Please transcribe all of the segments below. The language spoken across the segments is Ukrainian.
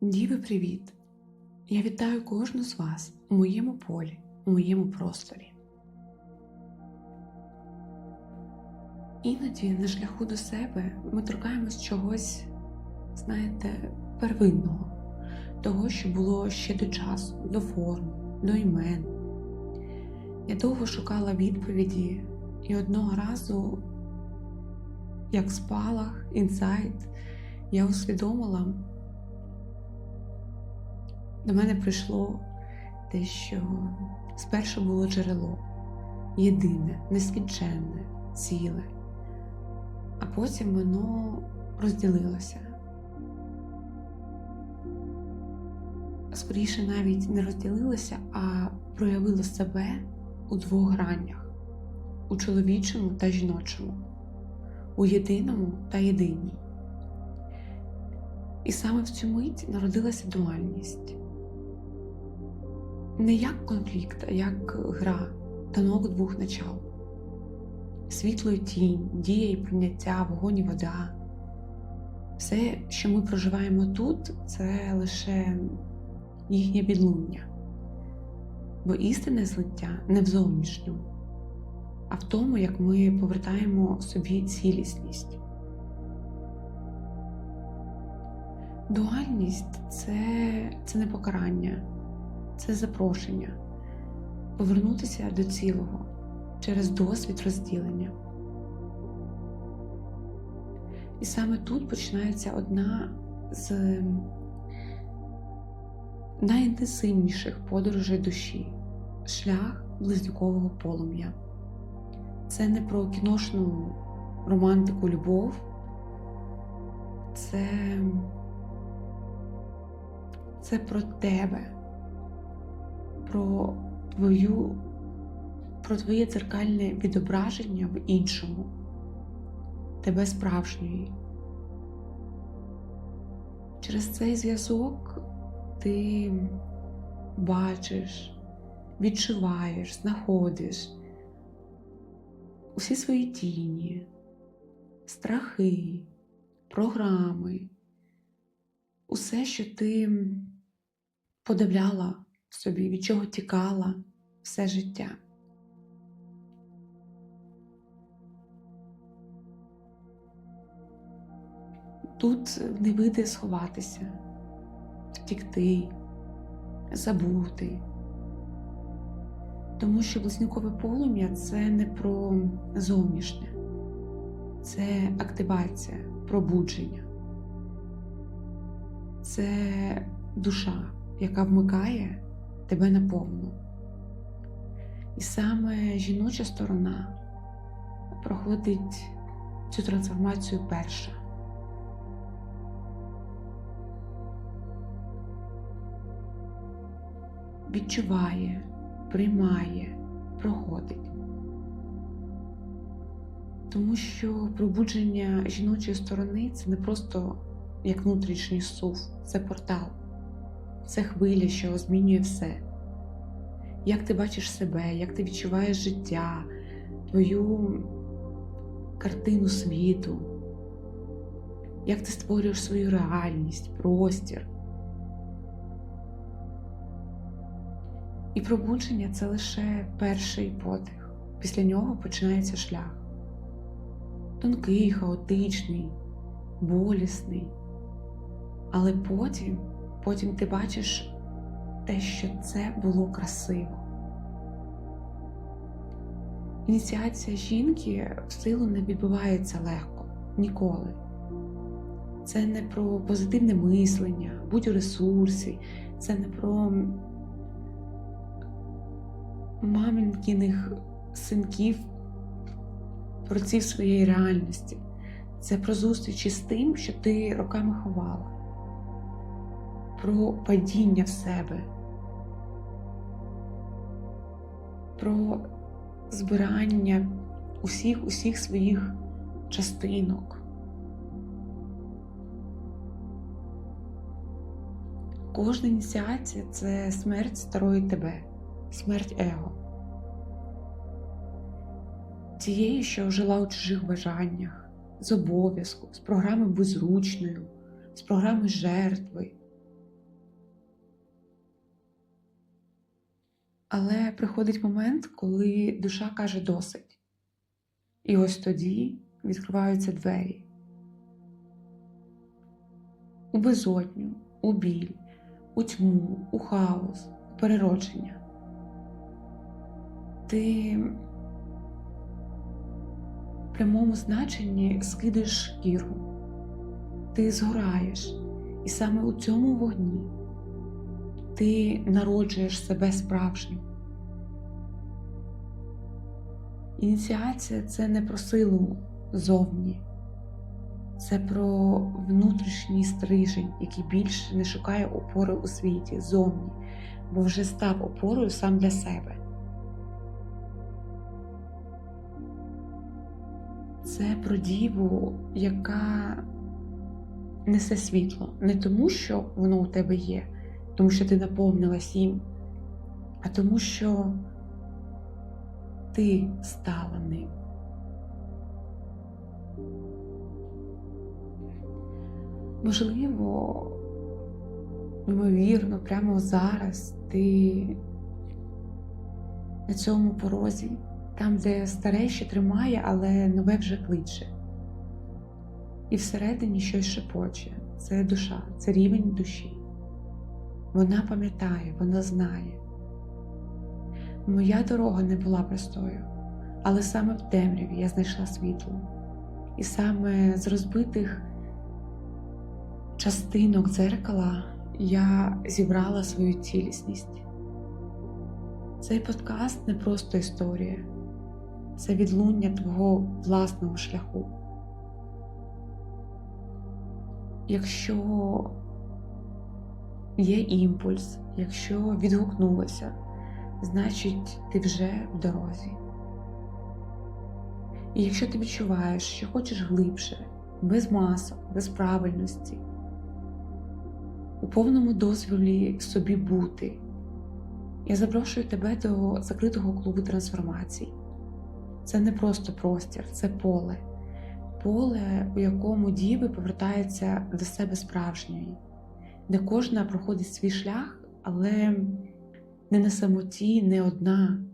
Діви, привіт! Я вітаю кожну з вас у моєму полі, у моєму просторі. Іноді на шляху до себе ми торкаємось чогось, знаєте, первинного, того, що було ще до часу, до форм, до імен. Я довго шукала відповіді, і одного разу, як спалах, інсайт, я усвідомила до мене прийшло те, що спершу було джерело єдине, нескінченне, ціле, а потім воно розділилося. Скоріше навіть не розділилося, а проявило себе у двох гранях у чоловічому та жіночому, у єдиному та єдиній. І саме в цю мить народилася дуальність не як конфлікт, а як гра танок двох начал. Світло і тінь, дія і прийняття, вогонь і вода. Все, що ми проживаємо тут, це лише їхнє відлуння. Бо істинне злиття не в зовнішньому, а в тому, як ми повертаємо собі цілісність. Дуальність це, це не покарання це запрошення повернутися до цілого через досвід розділення. І саме тут починається одна з найінтенсивніших подорожей душі шлях близнюкового полум'я. Це не про кіношну романтику любов, це, це про тебе про твою, про твоє дзеркальне відображення в іншому, тебе справжньої. Через цей зв'язок ти бачиш, відчуваєш, знаходиш усі свої тіні, страхи, програми, усе, що ти подавляла собі, від чого тікала все життя. Тут не вийде сховатися, втікти, забути. Тому що близнюкове полум'я це не про зовнішнє, це активація, пробудження, це душа, яка вмикає тебе наповну. І саме жіноча сторона проходить цю трансформацію перша. Відчуває, приймає, проходить. Тому що пробудження жіночої сторони це не просто як внутрішній сув, це портал це хвиля, що змінює все. Як ти бачиш себе, як ти відчуваєш життя, твою картину світу, як ти створюєш свою реальність, простір. І пробудження це лише перший подих. Після нього починається шлях. Тонкий, хаотичний, болісний. Але потім Потім ти бачиш те, що це було красиво. Ініціація жінки в силу не відбувається легко ніколи. Це не про позитивне мислення, будь у ресурсі, це не про мамінкіних синків творців своєї реальності. Це про зустрічі з тим, що ти роками ховала про падіння в себе, про збирання усіх усіх своїх частинок. Кожна ініціація це смерть старої тебе, смерть его. Тієї, що жила у чужих бажаннях, з обов'язку, з програми безручною, з програми жертви, Але приходить момент, коли душа каже досить. І ось тоді відкриваються двері. У безодню, у біль, у тьму, у хаос, у переродження. Ти в прямому значенні скидаєш шкіру, ти згораєш, і саме у цьому вогні ти народжуєш себе справжнім. Ініціація це не про силу зовні, це про внутрішній стрижень, який більше не шукає опори у світі зовні, бо вже став опорою сам для себе. Це про діву, яка несе світло не тому, що воно у тебе є, тому що ти наповнилась їм, а тому, що ти стала ним. Можливо, ймовірно, прямо зараз ти на цьому порозі, там, де старе ще тримає, але нове вже кличе. І всередині щось шепоче. Це душа, це рівень душі. Вона пам'ятає, вона знає. Моя дорога не була простою, але саме в темряві я знайшла світло. І саме з розбитих частинок дзеркала я зібрала свою цілісність. Цей подкаст не просто історія, це відлуння твого власного шляху. Якщо є імпульс, якщо відгукнулося, значить ти вже в дорозі. І якщо ти відчуваєш, що хочеш глибше, без масок, без правильності, у повному дозволі собі бути, я запрошую тебе до закритого клубу трансформацій. Це не просто простір, це поле. Поле, у якому діви повертаються до себе справжньої, де кожна проходить свій шлях, але не на самоті, не одна.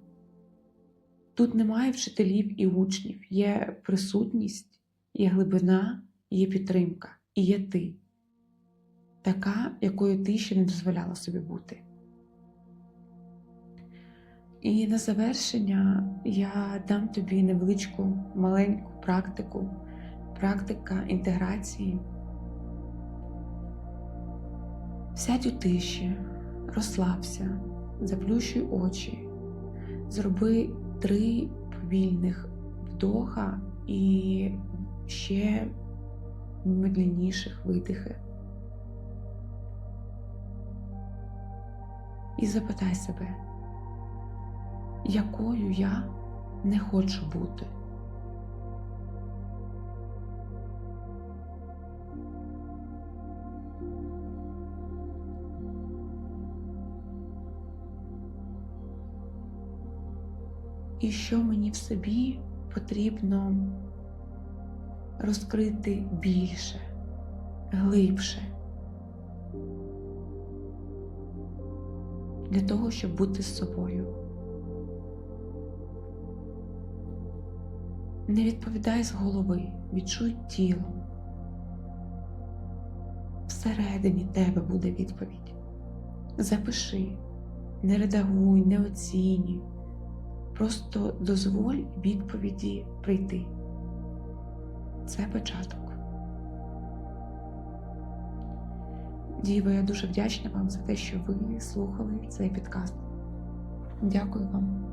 Тут немає вчителів і учнів, є присутність, є глибина, є підтримка, і є ти, така, якою ти ще не дозволяла собі бути. І на завершення я дам тобі невеличку маленьку практику, практика інтеграції. Сядь у тиші, розслабся, заплющуй очі, зроби три повільних вдоха і ще медленніших видихи. І запитай себе, якою я не хочу бути. І що мені в собі потрібно розкрити більше, глибше для того, щоб бути з собою. Не відповідай з голови, відчуй тіло. Всередині тебе буде відповідь. Запиши, не редагуй, не оцінюй. Просто дозволь відповіді прийти. Це початок. Діво, я дуже вдячна вам за те, що ви слухали цей підкаст. Дякую вам.